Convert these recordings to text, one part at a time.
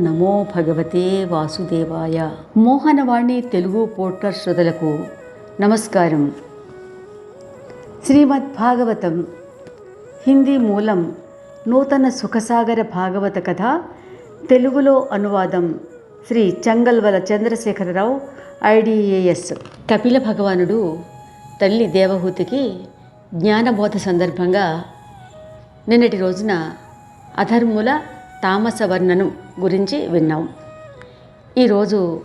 నమో భగవతే వాసుదేవాయ. మోహనవాణి తెలుగు పోర్టర్ శ్రుతులకు నమస్కారం. శ్రీమద్ భాగవతం హిందీ మూలం నూతన సుఖసాగర భాగవత కథ తెలుగులో అనువాదం శ్రీ చంగల్వల చంద్రశేఖరరావు ఐడిఏఎస్. కపిల భగవానుడు తల్లి దేవహూతికి జ్ఞానబోధ సందర్భంగా నిన్నటి రోజున అధర్ముల తామస వర్ణనం గురించి విన్నాం. ఈరోజు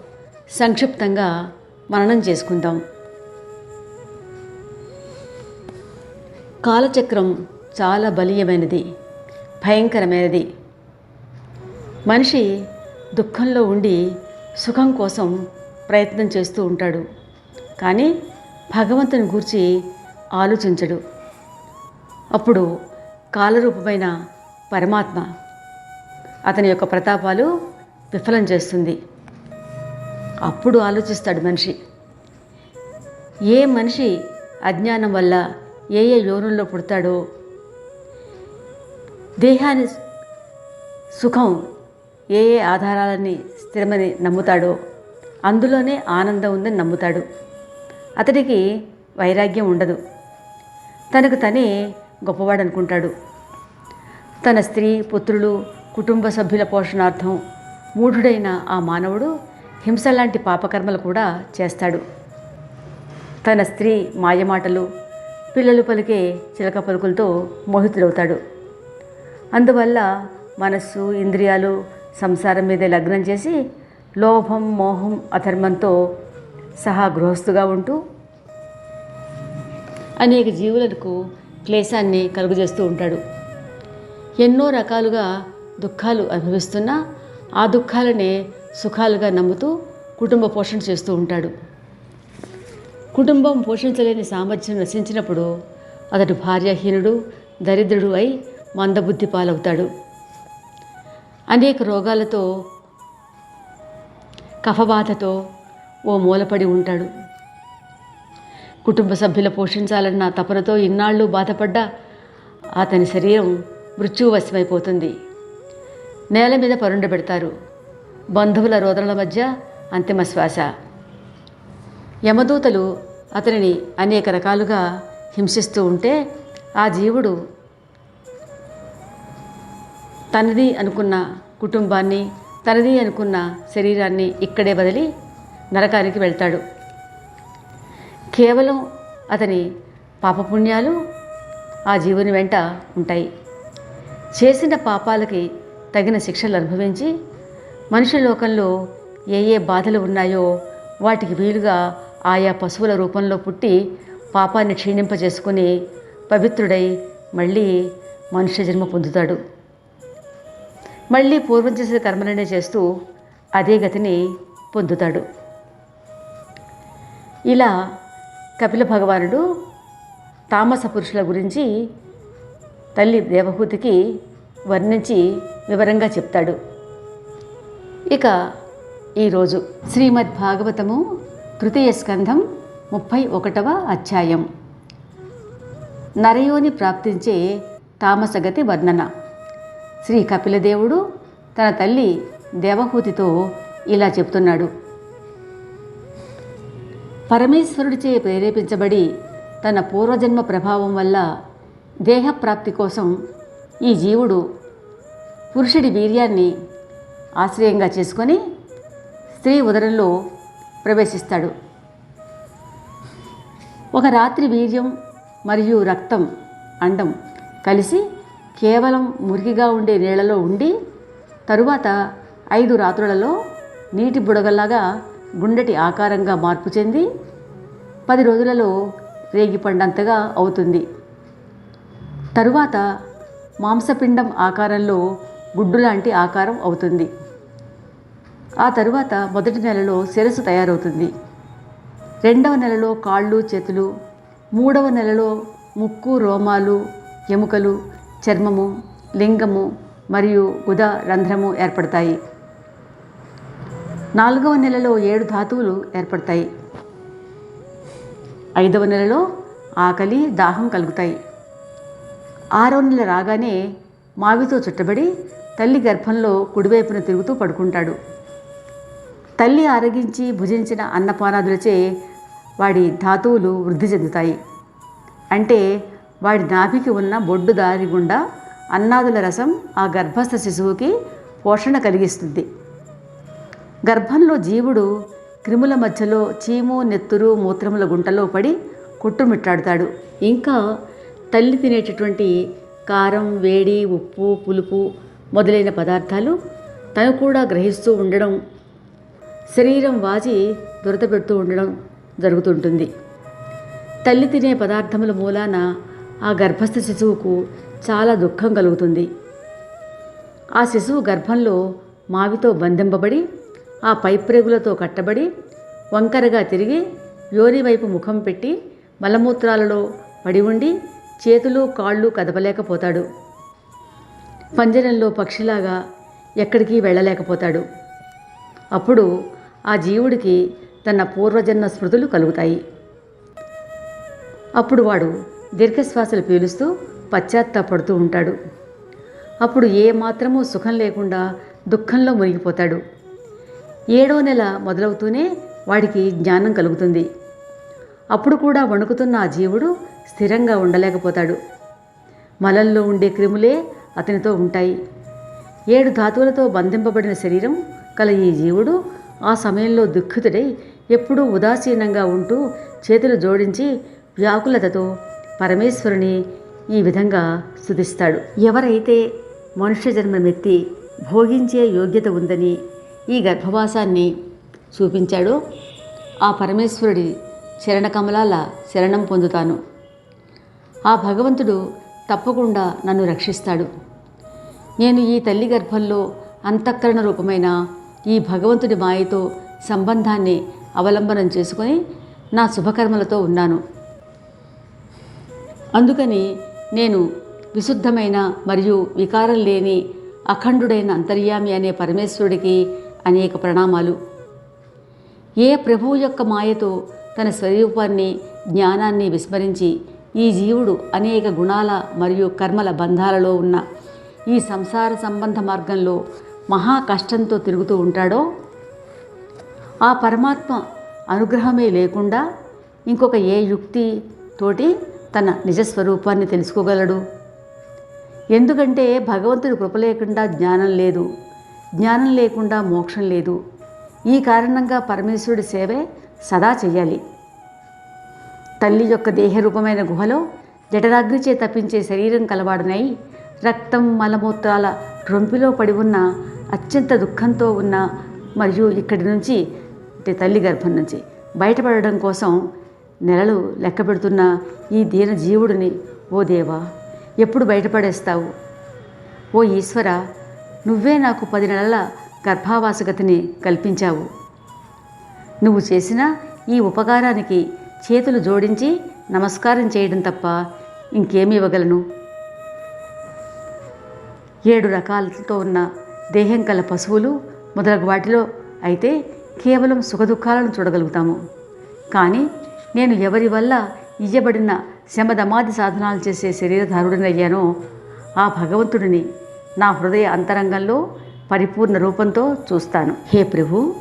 సంక్షిప్తంగా మననం చేసుకుందాం. కాలచక్రం చాలా బలీయమైనది భయంకరమైనది. మనిషి దుఃఖంలో ఉండి సుఖం కోసం ప్రయత్నం చేస్తూ ఉంటాడు. కానీ భగవంతుని గూర్చి ఆలోచించడు. అప్పుడు కాలరూపమైన పరమాత్మ అతని యొక్క ప్రతాపాలు విఫలం చేస్తుంది. అప్పుడు ఆలోచిస్తాడు మనిషి. ఏ మనిషి అజ్ఞానం వల్ల ఏ ఏ యోనుల్లో పుడతాడో? దేహాన్ని సుఖం ఏ ఏ ఆధారాలని స్థిరమని నమ్ముతాడో? అందులోనే ఆనందం ఉందని నమ్ముతాడు. అతడికి వైరాగ్యం ఉండదు. తనకు తనే గొప్పవాడు అనుకుంటాడు తన స్త్రీ పుత్రులు కుటుంబ సభ్యుల పోషణార్థం మూఢుడైన ఆ మానవుడు హింస లాంటి పాపకర్మలు కూడా చేస్తాడు. తన స్త్రీ మాయమాటలు పిల్లలు పలికే చిలక పలుకులతో మోహితుడవుతాడు. అందువల్ల మనస్సు ఇంద్రియాలు సంసారం మీదే లగ్నం చేసి లోభం మోహం అధర్మంతో సహా గృహస్థుగా ఉంటూ అనేక జీవులకు క్లేశాన్ని కలుగజేస్తూ ఉంటాడు. ఎన్నో రకాలుగా దుఃఖాలు అనుభవిస్తున్నా ఆ దుఃఖాలనే సుఖాలుగా నమ్ముతూ కుటుంబ పోషణ చేస్తూ ఉంటాడు. కుటుంబం పోషించలేని సామర్థ్యం నశించినప్పుడు అతడు భార్యాహీనుడు దరిద్రుడు అయి మందబుద్ధి పాలవుతాడు. అనేక రోగాలతో కఫబాధతో ఓ మూలపడి ఉంటాడు. కుటుంబ సభ్యుల పోషించాలన్న తపనతో ఇన్నాళ్ళు బాధపడ్డా అతని శరీరం మృత్యువశమైపోతుంది. నేల మీద పరుండబెడతారు బంధువుల రోదనల మధ్య అంతిమ శ్వాస. యమదూతలు అతనిని అనేక రకాలుగా హింసిస్తూ ఉంటే ఆ జీవుడు తనది అనుకున్న కుటుంబాన్ని తనది అనుకున్న శరీరాన్ని ఇక్కడే వదిలి నరకానికి వెళ్తాడు. కేవలం అతని పాపపుణ్యాలు ఆ జీవుని వెంట ఉంటాయి. చేసిన పాపాలకి తగిన శిక్షలు అనుభవించి మనుష్య లోకంలో ఏ ఏ బాధలు ఉన్నాయో వాటికి వీలుగా ఆయా పశువుల రూపంలో పుట్టి పాపాన్ని క్షీణింపజేసుకుని పవిత్రుడై మళ్ళీ మనుష్య జన్మ పొందుతాడు. మళ్ళీ పూర్వం చేసే కర్మలనే చేస్తూ అదే గతిని పొందుతాడు. ఇలా కపిల భగవానుడు తామస పురుషుల గురించి తల్లి దేవహూతికి వర్ణించి వివరంగా చెప్తాడు. ఇక ఈరోజు శ్రీమద్ భాగవతము తృతీయ స్కంధం ముప్పై ఒకటవ అధ్యాయం. నరయోని ప్రాప్తించే తామసగతి వర్ణన. శ్రీ కపిలదేవుడు తన తల్లి దేవహూతితో ఇలా చెప్తున్నాడు. పరమేశ్వరుడిచే ప్రేరేపించబడి తన పూర్వజన్మ ప్రభావం వల్ల దేహప్రాప్తి కోసం ఈ జీవుడు పురుషుడి వీర్యాన్ని ఆశ్రయంగా చేసుకొని స్త్రీ ఉదరంలో ప్రవేశిస్తాడు. ఒక రాత్రి వీర్యం మరియు రక్తం అండం కలిసి కేవలం మురికిగా ఉండే నీళ్ళలో ఉండి తరువాత ఐదు రాత్రులలో నీటి బుడగల్లాగా గుండెటి ఆకారంగా మార్పు చెంది పది రోజులలో రేగిపండంతగా అవుతుంది. తరువాత మాంసపిండం ఆకారంలో గుడ్డు లాంటి ఆకారం అవుతుంది. ఆ తరువాత మొదటి నెలలో శిరస్సు తయారవుతుంది. రెండవ నెలలో కాళ్ళు చేతులు మూడవ నెలలో ముక్కు రోమాలు ఎముకలు చర్మము లింగము మరియు ఉద రంధ్రము ఏర్పడతాయి. నాలుగవ నెలలో ఏడు ధాతువులు ఏర్పడతాయి. ఐదవ నెలలో ఆకలి దాహం కలుగుతాయి. ఆరో నెల రాగానే మావితో చుట్టబడి తల్లి గర్భంలో కుడివైపున తిరుగుతూ పడుకుంటాడు. తల్లి ఆరగించి భుజించిన అన్నపానాదులచే వాడి ధాతువులు వృద్ధి చెందుతాయి. అంటే వాడి నాభికి ఉన్న బొడ్డు దారి గుండా అన్నాదుల రసం ఆ గర్భస్థ శిశువుకి పోషణ కలిగిస్తుంది. గర్భంలో జీవుడు క్రిముల మధ్యలో చీము నెత్తురు మూత్రముల గుంటలో పడి కొట్టుమిట్టాడుతాడు. ఇంకా తల్లి తినేటటువంటి కారం వేడి ఉప్పు పులుపు మొదలైన పదార్థాలు తను కూడా గ్రహిస్తూ ఉండడం శరీరం వాచి దురద పెడుతూ ఉండడం జరుగుతుంటుంది. తల్లి తినే పదార్థముల మూలాన ఆ గర్భస్థ శిశువుకు చాలా దుఃఖం కలుగుతుంది. ఆ శిశువు గర్భంలో మావితో బంధింపబడి ఆ పైప్రేగులతో కట్టబడి వంకరగా తిరిగి యోని వైపు ముఖం పెట్టి మలమూత్రాలలో పడి ఉండి చేతులు కాళ్ళు కదపలేకపోతాడు. పంజరంలో పక్షిలాగా ఎక్కడికి వెళ్ళలేకపోతాడు. అప్పుడు ఆ జీవుడికి తన పూర్వజన్మ స్మృతులు కలుగుతాయి. అప్పుడు వాడు దీర్ఘశ్వాసలు పీలుస్తూ పశ్చాత్తాపడుతూ ఉంటాడు. అప్పుడు ఏ మాత్రమూ సుఖం లేకుండా దుఃఖంలో మునిగిపోతాడు. ఏడో నెల మొదలవుతూనే వాడికి జ్ఞానం కలుగుతుంది. అప్పుడు కూడా వణుకుతున్న ఆ జీవుడు స్థిరంగా ఉండలేకపోతాడు. మలంలో ఉండే క్రిములే అతనితో ఉంటాయి. ఏడు ధాతువులతో బంధింపబడిన శరీరం కల ఈ జీవుడు ఆ సమయంలో దుఃఖితుడై ఎప్పుడూ ఉదాసీనంగా ఉంటూ చేతులు జోడించి వ్యాకులతతో పరమేశ్వరుని ఈ విధంగా స్థుతిస్తాడు ఎవరైతే మనుష్య జన్మమెత్తి భోగించే యోగ్యత ఉందని ఈ గర్భవాసాన్ని చూపించాడో ఆ పరమేశ్వరుడి చరణకమలాల శరణం పొందుతాను. ఆ భగవంతుడు తప్పకుండా నన్ను రక్షిస్తాడు. నేను ఈ తల్లి గర్భంలో అంతఃకరణ రూపమైన ఈ భగవంతుడి మాయతో సంబంధాన్ని అవలంబనం చేసుకొని నా శుభకర్మలతో ఉన్నాను. అందుకని నేను విశుద్ధమైన మరియు వికారం లేని అఖండుడైన అంతర్యామి అనే పరమేశ్వరుడికి అనేక ప్రణామాలు. ఏ ప్రభువు యొక్క మాయతో తన స్వరూపాన్ని జ్ఞానాన్ని విస్మరించి ఈ జీవుడు అనేక గుణాల మరియు కర్మల బంధాలలో ఉన్న ఈ సంసార సంబంధ మార్గంలో మహా కష్టంతో తిరుగుతూ ఉంటాడో ఆ పరమాత్మ అనుగ్రహమే లేకుండా ఇంకొక ఏ యుక్తి తోటి తన నిజస్వరూపాన్ని తెలుసుకోగలడు? ఎందుకంటే భగవంతుడి కృప లేకుండా జ్ఞానం లేదు జ్ఞానం లేకుండా మోక్షం లేదు. ఈ కారణంగా పరమేశ్వరుడి సేవే సదా చెయ్యాలి తల్లి యొక్క దేహరూపమైన గుహలో జఠరాగ్నిచే తప్పించే శరీరం కలవాడనై రక్తం మలమూత్రాల రొంపిలో పడి ఉన్న అత్యంత దుఃఖంతో ఉన్న మరియు ఇక్కడి నుంచి అంటే తల్లి గర్భం నుంచి బయటపడడం కోసం నెలలు లెక్క పెడుతున్న ఈ దీన జీవుడిని ఓ దేవా ఎప్పుడు బయటపడేస్తావు? ఓ ఈశ్వర నువ్వే నాకు పది నెలల గర్భావాసగతిని కల్పించావు. నువ్వు చేసిన ఈ ఉపకారానికి చేతులు జోడించి నమస్కారం చేయడం తప్ప ఇంకేమి ఇవ్వగలను? ఏడు రకాలతో ఉన్న దేహం కల పశువులు మొదలగు వాటిలో అయితే కేవలం సుఖదుఖాలను చూడగలుగుతాము. కానీ నేను ఎవరి వల్ల ఇయ్యబడిన శమదమాది సాధనాలు చేసే శరీరధారుడినయ్యానో ఆ భగవంతుడిని నా హృదయ అంతరంగంలో పరిపూర్ణ రూపంతో చూస్తాను. హే ప్రభు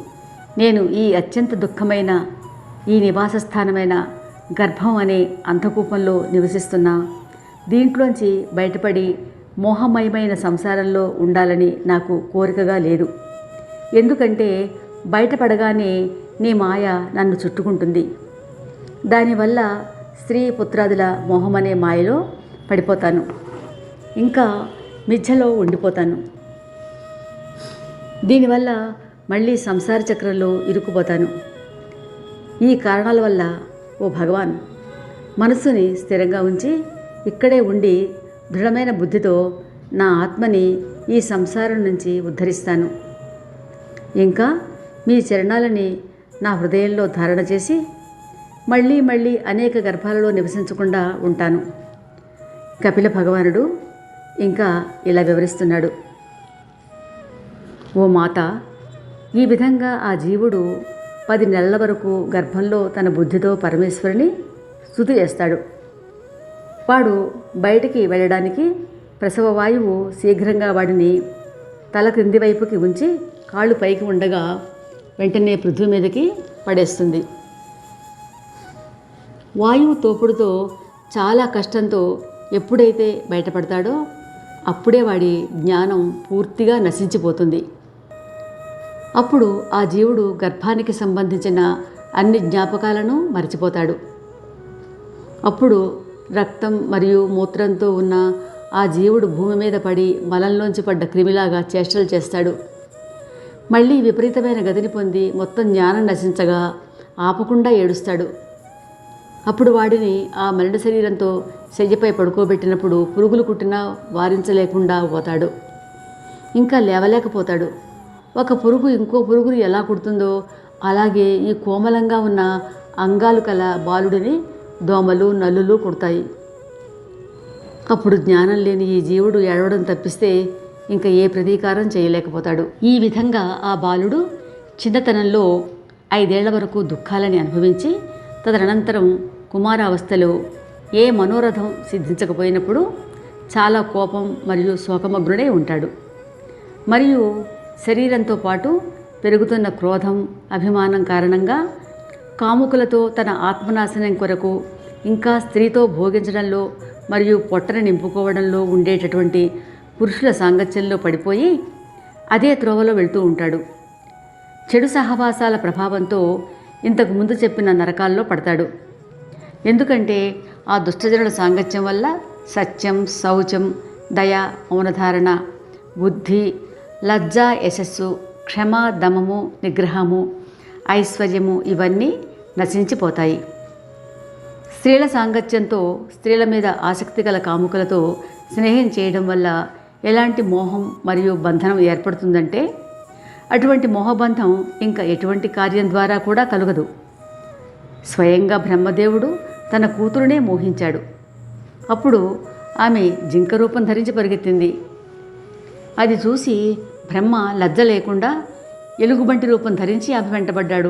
నేను ఈ అత్యంత దుఃఖమైన ఈ నివాస స్థానమైన గర్భం అనే అంధకూపంలో నివసిస్తున్నా. దీంట్లోంచి బయటపడి మోహమయమైన సంసారంలో ఉండాలని నాకు కోరికగా లేదు. ఎందుకంటే బయటపడగానే నీ మాయ నన్ను చుట్టుకుంటుంది. దానివల్ల స్త్రీ పుత్రాదుల మోహమనే మాయలో పడిపోతాను. ఇంకా మిథ్యలో ఉండిపోతాను. దీనివల్ల మళ్ళీ సంసార చక్రంలో ఇరుక్కుపోతాను. ఈ కారణాల వల్ల ఓ భగవాన్ మనస్సుని స్థిరంగా ఉంచి ఇక్కడే ఉండి దృఢమైన బుద్ధితో నా ఆత్మని ఈ సంసారం నుంచి ఉద్ధరిస్తాను. ఇంకా మీ చరణాలని నా హృదయంలో ధారణ చేసి మళ్ళీ మళ్ళీ అనేక గర్భాలలో నివసించకుండా ఉంటాను. కపిల భగవానుడు ఇంకా ఇలా వివరిస్తున్నాడు. ఓ మాత ఈ విధంగా ఆ జీవుడు పది నెలల వరకు గర్భంలో తన బుద్ధితో పరమేశ్వరుని స్థుతి చేస్తాడు. వాడు బయటికి వెళ్ళడానికి ప్రసవ వాయువు శీఘ్రంగా వాడిని తల క్రింది వైపుకి ఉంచి కాళ్ళు పైకి ఉండగా వెంటనే పృథ్వీ మీదకి పడేస్తుంది. వాయువు తోపుడుతో చాలా కష్టంతో ఎప్పుడైతే బయటపడతాడో అప్పుడే వాడి జ్ఞానం పూర్తిగా నశించిపోతుంది. అప్పుడు ఆ జీవుడు గర్భానికి సంబంధించిన అన్ని జ్ఞాపకాలను మర్చిపోతాడు. అప్పుడు రక్తం మరియు మూత్రంతో ఉన్న ఆ జీవుడు భూమి మీద పడి మలంలోంచి పడ్డ క్రిమిలాగా చేష్టలు చేస్తాడు. మళ్ళీ విపరీతమైన గదిని పొంది మొత్తం జ్ఞానం నశించగా ఆపకుండా ఏడుస్తాడు. అప్పుడు వాడిని ఆ మరణ శరీరంతో శయ్యపై పడుకోబెట్టినప్పుడు పురుగులు కుట్టినా వారించలేకుండా పోతాడు. ఇంకా లేవలేకపోతాడు. ఒక పురుగు ఇంకో పురుగుని ఎలా కుడుతుందో అలాగే ఈ కోమలంగా ఉన్న అంగాలు కల బాలుడిని దోమలు నల్లులు కుడతాయి. అప్పుడు జ్ఞానం లేని ఈ జీవుడు ఏడవడం తప్పిస్తే ఇంకా ఏ ప్రతీకారం చేయలేకపోతాడు. ఈ విధంగా ఆ బాలుడు చిన్నతనంలో ఐదేళ్ళ వరకు దుఃఖాలని అనుభవించి తదనంతరం కుమారావస్థలో ఏ మనోరథం సిద్ధించకపోయినప్పుడు చాలా కోపం మరియు శోకమగ్నుడై ఉంటాడు. మరియు శరీరంతో పాటు పెరుగుతున్న క్రోధం అభిమానం కారణంగా కాముకులతో తన ఆత్మనాశనం కొరకు ఇంకా స్త్రీతో భోగించడంలో మరియు పొట్టను నింపుకోవడంలో ఉండేటటువంటి పురుషుల సాంగత్యంలో పడిపోయి అదే త్రోవలో వెళ్తూ ఉంటాడు. చెడు సహవాసాల ప్రభావంతో ఇంతకు ముందు చెప్పిన నరకాల్లో పడతాడు. ఎందుకంటే ఆ దుష్టజనుల సాంగత్యం వల్ల సత్యం శౌచం దయ మౌనధారణ బుద్ధి లజ్జ యశస్సు క్షమ దమము నిగ్రహము ఐశ్వర్యము ఇవన్నీ నశించిపోతాయి. స్త్రీల సాంగత్యంతో స్త్రీల మీద ఆసక్తి గల కాముకలతో స్నేహం చేయడం వల్ల ఎలాంటి మోహం మరియు బంధనం ఏర్పడుతుందంటే అటువంటి మోహబంధం ఇంకా ఎటువంటి కార్యం ద్వారా కూడా కలగదు. స్వయంగా బ్రహ్మదేవుడు తన కూతురునే మోహించాడు. అప్పుడు ఆమె జింక రూపం ధరించి పరిగెత్తింది. అది చూసి బ్రహ్మ లజ్జ లేకుండా ఎలుగుబంటి రూపం ధరించి ఆమె వెంటబడ్డాడు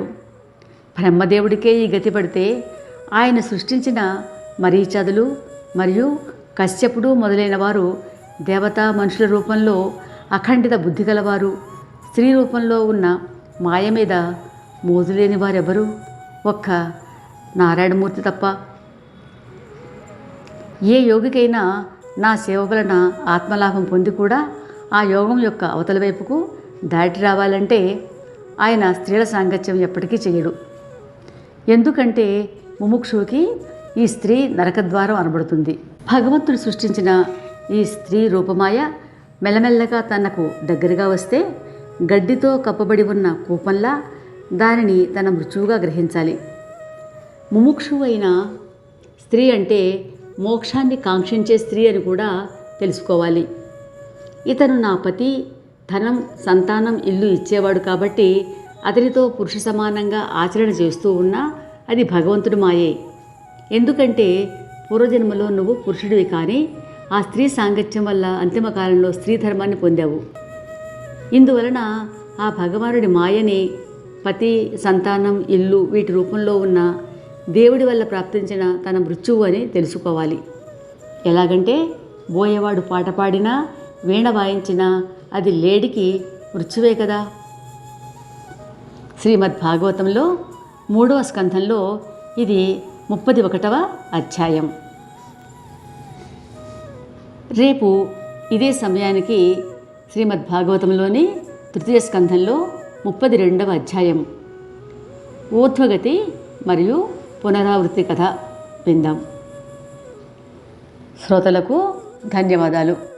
బ్రహ్మదేవుడికే ఈ గతి పడితే ఆయన సృష్టించిన మరీచదులు మరియు కశ్యపుడు మొదలైన వారు దేవతా మనుషుల రూపంలో అఖండిత బుద్ధి గలవారు. స్త్రీ రూపంలో ఉన్న మాయ మీద మోజులేని వారెవరు? ఒక్క నారాయణమూర్తి తప్ప. ఏ యోగికైనా నా సేవ వలన ఆత్మలాభం పొంది కూడా ఆ యోగం యొక్క అవతల వైపుకు దాటి రావాలంటే ఆయన స్త్రీల సాంగత్యం ఎప్పటికీ చేయడు ఎందుకంటే ముముక్షువుకి ఈ స్త్రీ నరకద్వారం అనబడుతుంది. భగవంతుడు సృష్టించిన ఈ స్త్రీ రూపమాయ మెల్లమెల్లగా తనకు దగ్గరగా వస్తే గడ్డితో కప్పబడి ఉన్న కూపంలా దానిని తన మృత్యువుగా గ్రహించాలి. ముముక్షువైన అయిన స్త్రీ అంటే మోక్షాన్ని కాంక్షించే స్త్రీ అని కూడా తెలుసుకోవాలి. ఇతను నా పతి ధనం సంతానం ఇల్లు ఇచ్చేవాడు కాబట్టి అతనితో పురుష సమానంగా ఆచరణ చేస్తూ ఉన్నా అది భగవంతుడి మాయే. ఎందుకంటే పూర్వజన్మలో నువ్వు పురుషుడివి కానీ ఆ స్త్రీ సాంగత్యం వల్ల అంతిమ కాలంలో స్త్రీ ధర్మాన్ని పొందావు. ఇందువలన ఆ భగవానుడి మాయని పతి సంతానం ఇల్లు వీటి రూపంలో ఉన్న దేవుడి వల్ల ప్రాప్తించిన తన మృత్యువు అని తెలుసుకోవాలి. ఎలాగంటే బోయేవాడు పాట పాడినా వీణ వాయించినా అది లేడికి మృత్యువే కదా. శ్రీమద్ భాగవతంలో మూడవ స్కంధంలో ఇది ముప్పది ఒకటవ అధ్యాయం. రేపు ఇదే సమయానికి శ్రీమద్ భాగవతంలోని తృతీయ స్కంధంలో ముప్పది రెండవ అధ్యాయం. ఊర్ధ్వగతి మరియు పునరావృత్తి కథ విందాం. శ్రోతలకు ధన్యవాదాలు.